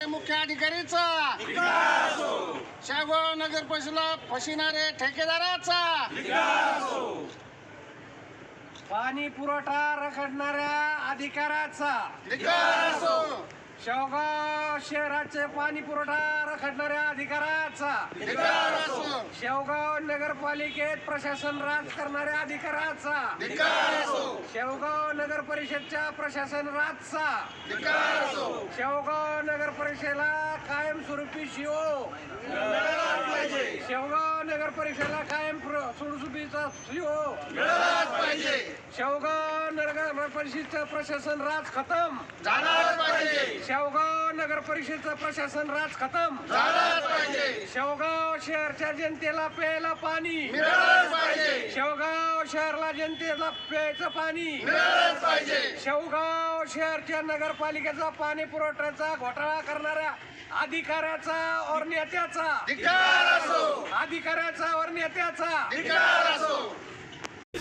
अधिकारीचा. शाहगाव नगर परिषदेला ठेकेदाराचा. पाणी पुरवठा रखडणाऱ्या असो शेवगाव शहराचे पाणी पुरवठा रखडणाऱ्या असो शेवगाव नगरपालिकेत प्रशासन राज करणाऱ्या असो. शेवगाव नगर परिषदच्या प्रशासन राजचा. शेवगाव नगर परिषदेला कायमस्वरूपी शिओ. शेवगाव नगर परिषदेला कायम स्वरूपीचा शिओ. शेवगाव नगर परिषदचं प्रशासन राज खतम. झालाच पाहिजे. शेवगाव नगर परिषदचं प्रशासन राज खतम. झालाच पाहिजे. शेवगाव शहरच्या जनतेला प्यायला पाणी. मिळालंच पाहिजे. शेवगाव शहरला जनतेला प्यायचं पाणी. मिळालंच पाहिजे. शेवगाव शहरच्या नगरपालिकेचा पाणी पुरवठ्याचा घोटाळा करणाऱ्या अधिकाऱ्याचा और नेत्याचा. धिक्कार असो. अधिकाऱ्याचा और नेत्याचा. धिक्कार असो.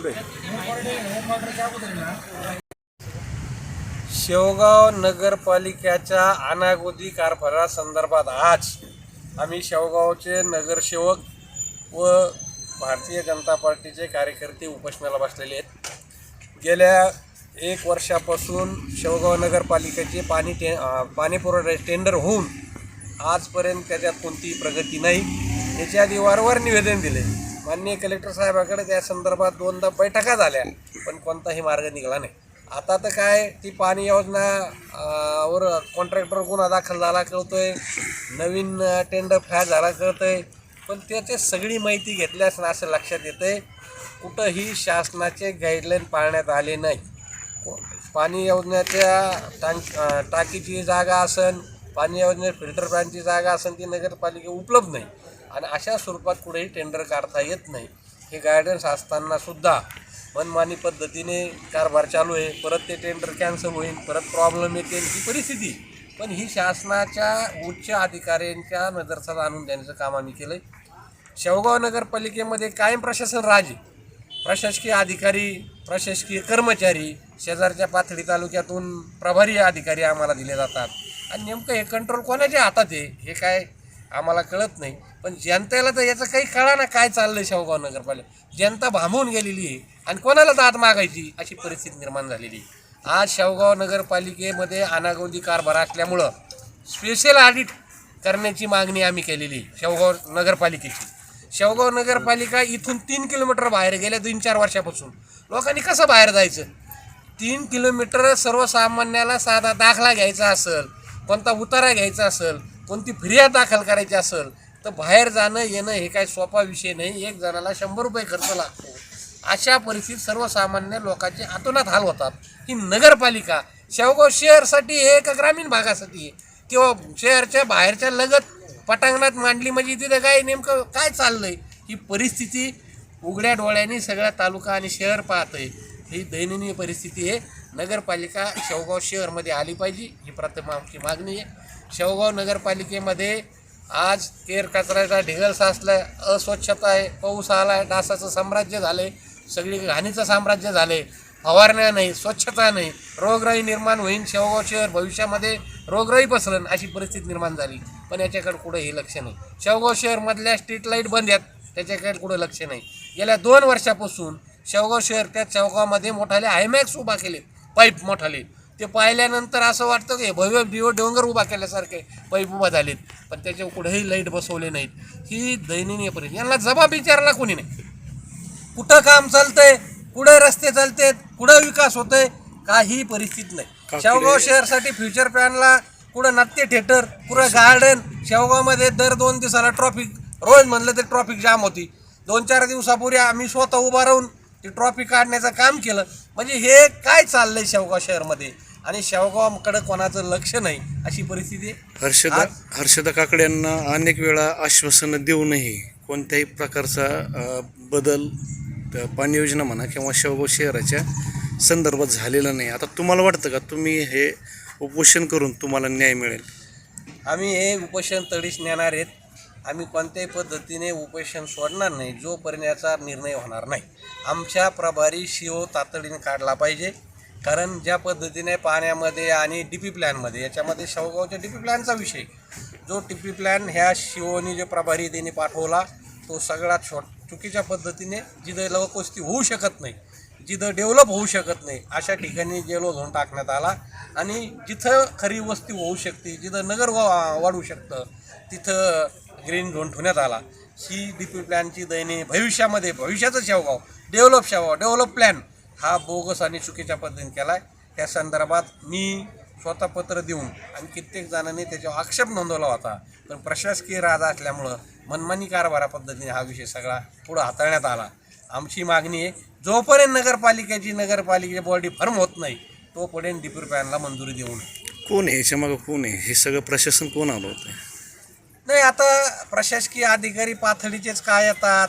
पुढे. शेवगाव नगरपालिकेच्या अनागोदी कारभारासंदर्भात आज आम्ही शेवगावचे नगरसेवक व भारतीय जनता पार्टीचे कार्यकर्ते उपोषणाला बसलेले आहेत. गेल्या एक वर्षापासून शेवगाव नगरपालिकेचे पाणी टे अं, पाणी पुरवठा टेंडर होऊन आजपर्यंत त्याच्यात कोणतीही प्रगती नाही. याच्या आधी वारंवार निवेदन दिले. माननीय कलेक्टर साहेबाकडे त्या संदर्भात दोनदा बैठका झाल्या पण कोणताही मार्ग निघाला नाही. आता तर काय ती पाणी योजना वर कॉन्ट्रॅक्टर गुन्हा दाखल झाला कळतोय नवीन टेंडर फ्लॅट झाला कळतंय पण त्याची सगळी माहिती घेतल्यास ना असं लक्षात येतंय कुठंही शासनाचे गाईडलाईन पाळण्यात आले नाही. पाणी योजनेच्या टांक टाकीची जागा असन पाणी योजनेत फिल्टर प्लॅनची जागा असन ती नगरपालिके उपलब्ध नाही. आणि अशा स्वरूपात कुठेही टेंडर काढता येत नाही. हे गायडन्स असताना सुद्धा मनमानी पद्धतीने कारभार चालू आहे. परत ते टेंडर कॅन्सल होईल परत प्रॉब्लेम येतील ही परिस्थिती. पण ही शासनाच्या उच्च अधिकाऱ्यांच्या नजरसात आणून देण्याचं काम आम्ही केलं शेवगाव नगरपालिकेमध्ये कायम प्रशासन राज. प्रशासकीय अधिकारी प्रशासकीय कर्मचारी शेजारच्या पाथडी तालुक्यातून प्रभारी अधिकारी आम्हाला दिले जातात. आणि नेमकं हे कंट्रोल कोणाच्या हातात आहे हे काय आम्हाला कळत नाही. पण जनतेला तर याचं काही कळा ना काय चाललंय शेवगाव नगरपालिका. जनता भांबून गेलेली आहे. आणि कोणाला दाद मागायची अशी परिस्थिती निर्माण झालेली आहे. आज शेवगाव नगरपालिकेमध्ये अनागोंदी कारभार असल्यामुळं स्पेशल ऑडिट करण्याची मागणी आम्ही केलेली आहे शेवगाव नगरपालिकेची. शेवगाव नगरपालिका इथून तीन किलोमीटर बाहेर गेल्या दोन चार वर्षापासून. लोकांनी कसं बाहेर जायचं? तीन किलोमीटर सर्वसामान्याला साधा दाखला घ्यायचा असेल कोणता उतारा घ्यायचा असेल कोणती फिर्याद दाखल करायची असेल तर बाहेर जाणं येणं हे काय सोपा विषय नाही. एक जणाला शंभर रुपये खर्च लागतो. अशा परिस्थितीत सर्वसामान्य लोकांचे आतोनात हाल होतात. ही नगरपालिका शेवगाव शहरसाठी हे का ग्रामीण भागासाठी आहे. किंवा शहरच्या बाहेरच्या लगत पटांगणात मांडली म्हणजे तिथं काय नेमकं काय चाललंय? ही परिस्थिती उघड्या डोळ्यांनी सगळ्या तालुका आणि शहर पाहत आहे ही दयनीय परिस्थिती आहे. नगरपालिका शेवगाव शहरमध्ये आली पाहिजे. ही प्रथम आमची मागणी आहे. शेवगाव नगरपालिकेमध्ये आज केर कचऱ्याचा ढिगल साचलाय अस्वच्छता आहे पाऊस आलाय डासाचं साम्राज्य झालंय सगळी घाणीचं साम्राज्य झालंय. फवारण्या नाही स्वच्छता नाही रोगराई निर्माण होईल शेवगाव शहर भविष्यामध्ये रोगराई पसरण अशी परिस्थिती निर्माण झाली. पण याच्याकडे कुठंही लक्ष नाही. शेवगाव शहरमधल्या स्ट्रीट लाइट बंद आहेत त्याच्याकडे कुठं लक्ष नाही. गेल्या दोन वर्षापासून शेवगाव शहर त्या शेवगावमध्ये मोठाले आयमॅक्स उभा केले पाईप मोठाले. ते पाहिल्यानंतर असं वाटतं की भव्य दिव डोंगर उभा केल्यासारखे पाईप उभा झालेत. पण त्याच्यावर कुठेही लाइट बसवले नाहीत. ही दयनीय परिस्थिती. यांना जबाब विचारला कोणी नाही. कुठं काम चालतंय कुठं रस्ते चालतेत कुठं विकास होतोय काही परिस्थिती नाही. शेवगाव शहरसाठी फ्युचर प्लॅनला कुठं नाट्य थिएटर कुठं गार्डन शेवगावमध्ये दर दोन दिवसाला ट्रॉफिक रोज म्हणलं तर ट्रॉफिक जाम होती. दोन चार दिवसापूर्वी आम्ही स्वतः उभा राहून ती ट्रॉफिक काढण्याचं काम केलं. म्हणजे हे काय चाललंय शेवगाव शहरमध्ये? आणि शेवगावकडे कोणाचं लक्ष नाही अशी परिस्थिती. हर्षदा आज- हर्षदा काकडे यांना अनेक वेळा आश्वासनं देऊनही कोणत्याही प्रकारचा अ, बदल पाणी योजना म्हणा किंवा शेवगाव शहराच्या संदर्भात झालेला नाही. आता तुम्हाला वाटतं का तुम्ही हे उपोषण करून तुम्हाला न्याय मिळेल? आम्ही हे उपोषण तडीस नेणार आहेत. आम्ही कोणत्याही पद्धतीने उपोषण सोडणार नाही जोपर्यंत याचा निर्णय होणार नाही. आमच्या प्रभारी शिव तातडीने काढला पाहिजे. कारण ज्या पद्धतीने पाण्यामध्ये आणि डी पी प्लॅनमध्ये याच्यामध्ये शेवगावच्या डी पी प्लॅनचा विषय. जो डी पी प्लॅन ह्या शिवनी जे प्रभारी त्यांनी पाठवला तो सगळ्यात छो चुकीच्या पद्धतीने जिथं लवकोस्ती होऊ शकत नाही जिथं डेव्हलप होऊ शकत नाही अशा ठिकाणी जेलो झोन टाकण्यात आला. आणि जिथं खरी वस्ती होऊ शकते जिथं नगर वा वाढू शकतं तिथं ग्रीन झोन ठेवण्यात आला. ही डी पी प्लॅनची दैनी भविष्यामध्ये भविष्याचं Shevgaon develop Shevgaon develop plan हा बोगस आणि चुकीच्या पद्धतीने केला आहे त्या संदर्भात मी स्वतः पत्र देऊन आणि कित्येक जणांनी त्याच्यावर आक्षेप नोंदवला होता. पण प्रशासकीय राजा असल्यामुळं मनमानी कारभारा पद्धतीने हा विषय सगळा पुढं हाताळण्यात आला. आमची मागणी आहे जोपर्यंत नगरपालिकेची नगरपालिकेची बॉडी फर्म होत नाही तोपर्यंत डिप्यू प्लॅनला मंजुरी देऊ नये. कोण आहे? याच्या मागं कोण आहे? हे सगळं प्रशासन कोण आलं होतं? नाही आता प्रशासकीय अधिकारी पाथडीचेच काय येतात?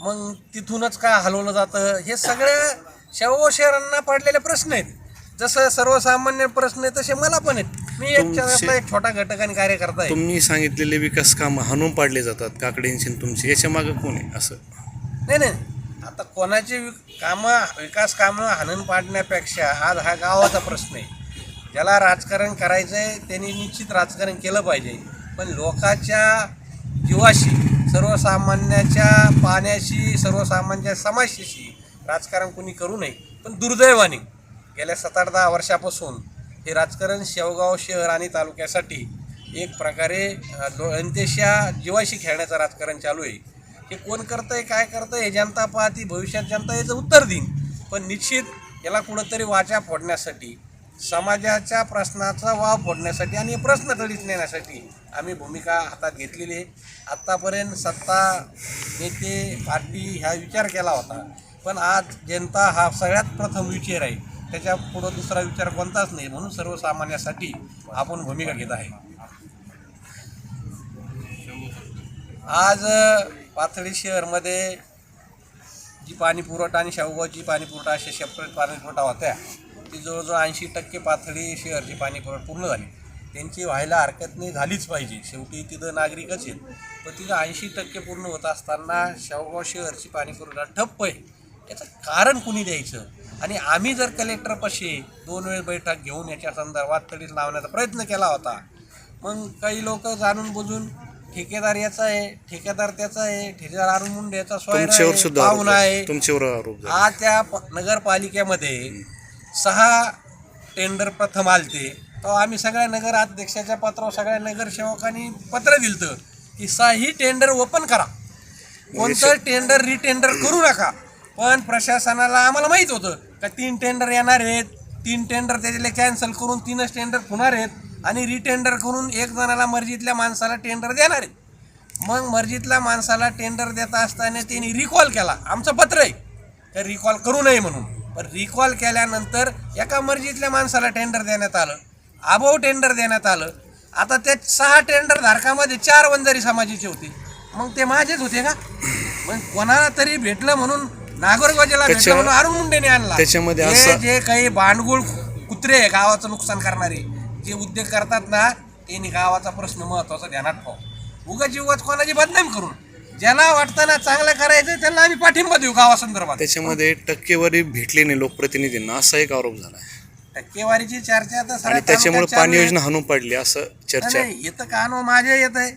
मग तिथूनच काय हलवलं जातं? हे सगळे शेवगाव शहरांना पडलेले प्रश्न आहेत. जसं सर्वसामान्य प्रश्न आहेत तसे मला पण आहेत. मी एक तुमचे- त्यातला एक छोटा घटक आणि कार्यकर्ता आहे. तुम्ही सांगितलेले विकास कामं हाणून पाडले जातात. काकडेंची आणि तुमची. याच्या मागं कोण आहे? असं. नाही नाही. आता कोणाची वि- कामं विकास कामं हाणून पाडण्यापेक्षा आज हा गावाचा प्रश्न आहे. ज्याला राजकारण करायचं आहे त्यांनी निश्चित राजकारण केलं पाहिजे. पण लोकाच्या जीवाशी सर्वसामान्याच्या पाण्याशी सर्वसामान्य समस्येशी राजकारण कोणी करू नये पण दुर्दैवाने गेल्या सात आठ दहा वर्षापासून हे राजकारण शेवगाव शहर आणि तालुक्यासाठी एक प्रकारे जनतेच्या जीवाशी खेळण्याचं राजकारण चालू आहे. हे कोण करतंय काय करतंय हे जनता पाहती भविष्यात जनता याचं उत्तर देईन. पण निश्चित याला कुठंतरी वाचा फोडण्यासाठी समाजाच्या प्रश्नाचा वाव फोडण्यासाठी आणि प्रश्न तडीच नेण्यासाठी आम्ही भूमिका हातात घेतलेली आहे. आत्तापर्यंत सत्ता नेते पार्टी ह्या विचार केला होता. पण आज जनता हा सगळ्यात प्रथम विचार आहे. त्याच्या पुढं दुसरा विचार कोणताच नाही. म्हणून सर्वसामान्यासाठी आपण भूमिका घेत आहे. आज पाथडी शहरमध्ये जी पाणी पुरवठा आणि शेवगावची पाणी पुरवठा अशा सेपरेट पाणी पुरवठा होत्या. ती जवळजवळ ऐंशी टक्के पाथडी शहरची पाणी पुरवठा पूर्ण झाली. त्यांची व्हायला हरकत नाही झालीच पाहिजे. शेवटी तिथं नागरिकच आहेत. पण तिथं ऐंशी टक्के पूर्ण होत असताना शेवगाव शहरची पाणी पुरवठा ठप्प आहे. याचं कारण कुणी द्यायचं? आणि आम्ही जर कलेक्टरपाशी दोन वेळ बैठक घेऊन याच्या संदर्भात तडीस लावण्याचा प्रयत्न केला होता. मग काही लोक जाणून बुजून ठेकेदार याचा आहे ठेकेदार त्याचा आहे ठेकेदार अरुण मुंडे याचा सोयरा आहे. आज त्या नगरपालिकेमध्ये सहा टेंडर प्रथम आलते. तेव्हा आम्ही सगळ्या नगराध्यक्षाच्या पत्रावर सगळ्या नगरसेवकांनी पत्र दिलतं की सहाही टेंडर ओपन करा. कोणतं टेंडर रिटेंडर करू नका. पण प्रशासनाला आम्हाला माहीत होतं का तीन टेंडर येणार आहेत. तीन टेंडर त्याच्यातले कॅन्सल करून तीनच टेंडर होणार आहेत. आणि रिटेंडर करून एक जणाला मर्जीतल्या माणसाला टेंडर देणार आहेत. मग मर्जीतल्या माणसाला टेंडर देता असताना त्यांनी रिकॉल केला. आमचं पत्र आहे. तर रिकॉल करू नये म्हणून. पण रिकॉल केल्यानंतर एका मर्जीतल्या माणसाला टेंडर देण्यात आलं. अभाव टेंडर देण्यात आलं. आता त्या सहा टेंडर धारकामध्ये चार वंजारी समाजाचे होते. मग ते माझेच होते का? मग कोणाला तरी भेटलं म्हणून नागोरगोजेला भेटलं म्हणून अरुण मुंडेने आणला. त्याच्यामध्ये जे काही भांडगुळ कुत्रे गावाचं नुकसान करणारे जे उद्योग करतात ना त्यांनी गावाचा प्रश्न महत्त्वाचा ध्यानात ठेवा. उगाच उगाच कोणाची बदनाम करून? ज्याला वाटतं ना चांगलं करायचं त्यांना आम्ही पाठिंबा देऊ गावासंदर्भात. त्याच्यामध्ये टक्केवारी भेटली नाही लोकप्रतिनिधींना असा एक आरोप झाला आहे टक्केवारीची चर्चा तर आणि त्याच्यामुळे तालुक्यात पाणी चालू आहे. योजना हाणून पाडली असं चर्चा नाही येतं कानो माझ्या येत आहे.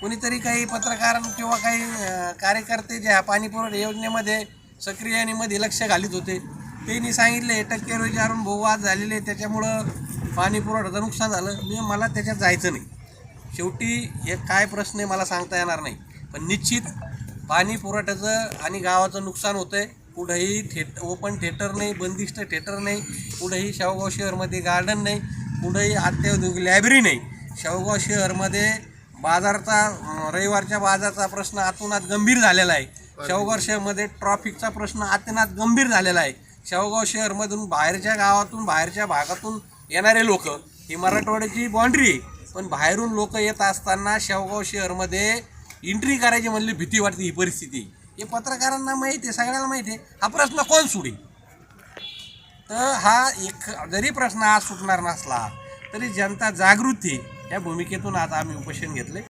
कोणीतरी काही पत्रकार किंवा काही अं, कार्यकर्ते जे ह्या पाणी पुरवठा योजनेमध्ये सक्रिय आणि मध्ये लक्ष घालीत होते. त्यांनी सांगितले टक्केवारी जारून भाऊ आज झालेले त्याच्यामुळं पाणी पुरवठ्याचं नुकसान झालं. मी मला त्याच्यात जायचं नाही. शेवटी हे काय प्रश्न आहे मला सांगता येणार नाही. पण निश्चित पाणी पुरवठ्याचं आणि गावाचं नुकसान होतं आहे कुठंही थेट ओपन थिएटर नाही बंदिस्त थिएटर नाही कुठंही शेवगाव शहरमध्ये गार्डन नाही कुठंही अत्याधुनिक लायब्ररी नाही. शेवगाव शहरमध्ये बाजारचा रविवारच्या बाजारचा प्रश्न आतूनात गंभीर झालेला आहे. शेवगाव शहरमध्ये ट्रॉफिकचा प्रश्न आतनात गंभीर झालेला आहे. शेवगाव शहरमधून बाहेरच्या गावातून बाहेरच्या भागातून येणारे लोक ही मराठवाड्याची बाँड्री आहे. पण बाहेरून लोक येत असताना शेवगाव शहरमध्ये एंट्री करायची म्हणली भीती वाटते ही परिस्थिती. हे पत्रकारांना माहिती आहे सगळ्यांना माहिती आहे. हा प्रश्न कोण सोडेल? तर हा एक जरी प्रश्न आज सुटणार नसला तरी जनता जागृती या भूमिकेतून आता आम्ही उपोषण घेतले